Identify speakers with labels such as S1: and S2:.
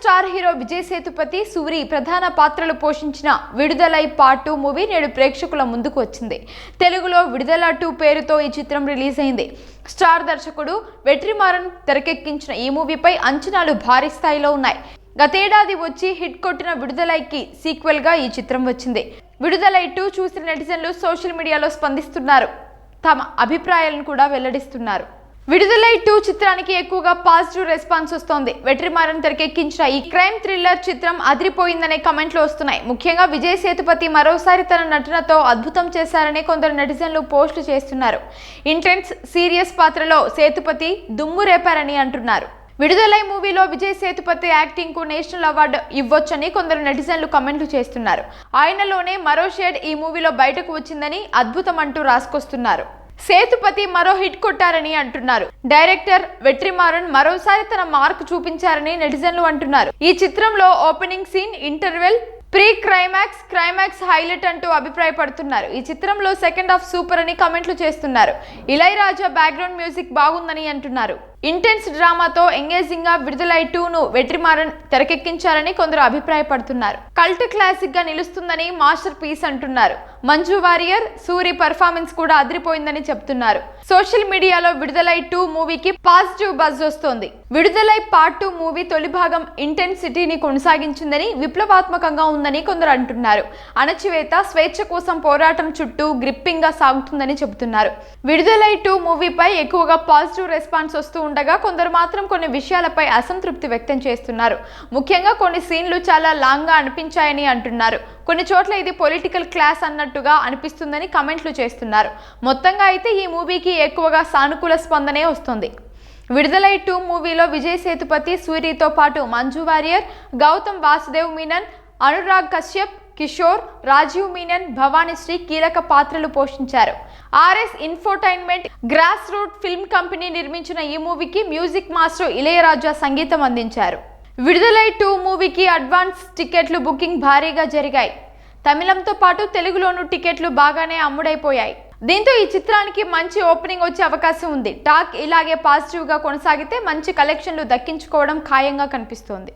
S1: Star hero Vijay Sethupathi Suri ప్రధాన పాత్రలు పోషించిన విడుదలై పార్ట్ టూ మూవీ నేడు ప్రేక్షకుల ముందుకు వచ్చింది. తెలుగులో విడుదల టూ పేరుతో ఈ చిత్రం రిలీజ్ అయింది. స్టార్ దర్శకుడు వెట్రిమారన్ తెరకెక్కించిన ఈ మూవీపై అంచనాలు భారీ స్థాయిలో ఉన్నాయి. గతేడాది వచ్చి హిట్ కొట్టిన విడుదలైకి సీక్వెల్గా ఈ చిత్రం వచ్చింది. విడుదలై టూ చూసిన నెటిజన్లు సోషల్ మీడియాలో స్పందిస్తున్నారు. తమ అభిప్రాయాలను కూడా వెల్లడిస్తున్నారు. విడుదలై టూ చిత్రానికి ఎక్కువగా పాజిటివ్ రెస్పాన్స్ వస్తోంది. వెట్రిమారన్ తెరకెక్కించిన ఈ క్రైమ్ థ్రిల్లర్ చిత్రం అదిరిపోయిందనే కమెంట్లు వస్తున్నాయి. ముఖ్యంగా విజయ్ సేతుపతి మరోసారి తన నటనతో అద్భుతం చేశారని కొందరు నెటిజన్లు పోస్టులు చేస్తున్నారు. ఇంటెన్స్ సీరియస్ పాత్రలో సేతుపతి దుమ్ము రేపారని అంటున్నారు. విడుదలై మూవీలో విజయ్ సేతుపతి యాక్టింగ్కు నేషనల్ అవార్డు ఇవ్వొచ్చని కొందరు నెటిజన్లు కమెంట్లు చేస్తున్నారు. ఆయనలోనే మరో షేడ్ ఈ మూవీలో బయటకు వచ్చిందని అద్భుతం అంటూ రాసుకొస్తున్నారు. సేతుపతి మరో హిట్ కొట్టారని అంటున్నారు. డైరెక్టర్ వెట్రిమారన్ మరోసారి తన మార్క్ చూపించారని నెటిజన్లు అంటున్నారు. ఈ చిత్రంలో opening scene interval pre climax climax highlight అంటూ అభిప్రాయపడుతున్నారు. ఈ చిత్రంలో సెకండ్ హాఫ్ సూపర్ అని కమెంట్లు చేస్తున్నారు. ఇళయరాజా బ్యాక్గ్రౌండ్ మ్యూజిక్ బాగుందని అంటున్నారు. ఇంటెన్స్ డ్రామాతో ఎంగేజింగ్గా విడుదలై టూ ను వెట్రిమారన్ తెరకెక్కించారని కొందరు అభిప్రాయపడుతున్నారు. కల్ట్ క్లాసిక్గా నిలుస్తుందని మాస్టర్ పీస్ అంటున్నారు. మంజు వారియర్ సూరి పర్ఫార్మెన్స్ కూడా అదిరిపోయిందని చెప్తున్నారు. సోషల్ మీడియాలో విడుదలై టూ మూవీకి పాజిటివ్ బజ్ వస్తోంది. విడుదలై పార్ట్ టూ మూవీ తొలి భాగం ఇంటెన్సిటీని కొనసాగించిందని విప్లవాత్మకంగా ఉందని కొందరు అంటున్నారు. అణచివేత స్వేచ్ఛ కోసం పోరాటం చుట్టూ గ్రిప్పింగ్గా సాగుతుందని చెబుతున్నారు. విడుదలై టూ మూవీపై ఎక్కువగా పాజిటివ్ రెస్పాన్స్ వస్తూ ఉండగా కొందరు మాత్రం కొన్ని విషయాలపై అసంతృప్తి వ్యక్తం చేస్తున్నారు. ముఖ్యంగా కొన్ని సీన్లు చాలా లాంగ్గా అనిపించాయని అంటున్నారు. కొన్ని చోట్ల ఇది పొలిటికల్ క్లాస్ అన్నట్టుగా అనిపిస్తుందని కమెంట్లు చేస్తున్నారు. మొత్తంగా అయితే ఈ మూవీకి ఎక్కువగా సానుకూల స్పందనే వస్తుంది. విడుదలై టూ మూవీలో విజయ్ సేతుపతి సూరితో పాటు మంజు వారియర్ గౌతమ్ వాసుదేవ్ మీనన్ అనురాగ్ కశ్యప్ కిషోర్ రాజీవ్ మీనన్ భవానీశ్రీ కీలక పాత్రలు పోషించారు. RS infotainment grass root film company నిర్మించిన ఈ మూవీకి మ్యూజిక్ మాస్టర్ ఇళయరాజా సంగీతం అందించారు. విడుదలై టూ మూవీకి అడ్వాన్స్ టికెట్లు బుకింగ్ భారీగా జరిగాయి. తమిళంతో పాటు తెలుగులోనూ టికెట్లు బాగానే అమ్ముడైపోయాయి. దీంతో ఈ చిత్రానికి మంచి ఓపెనింగ్ వచ్చే అవకాశం ఉంది. టాక్ ఇలాగే పాజిటివ్గా కొనసాగితే మంచి కలెక్షన్లు దక్కించుకోవడం ఖాయంగా కనిపిస్తోంది.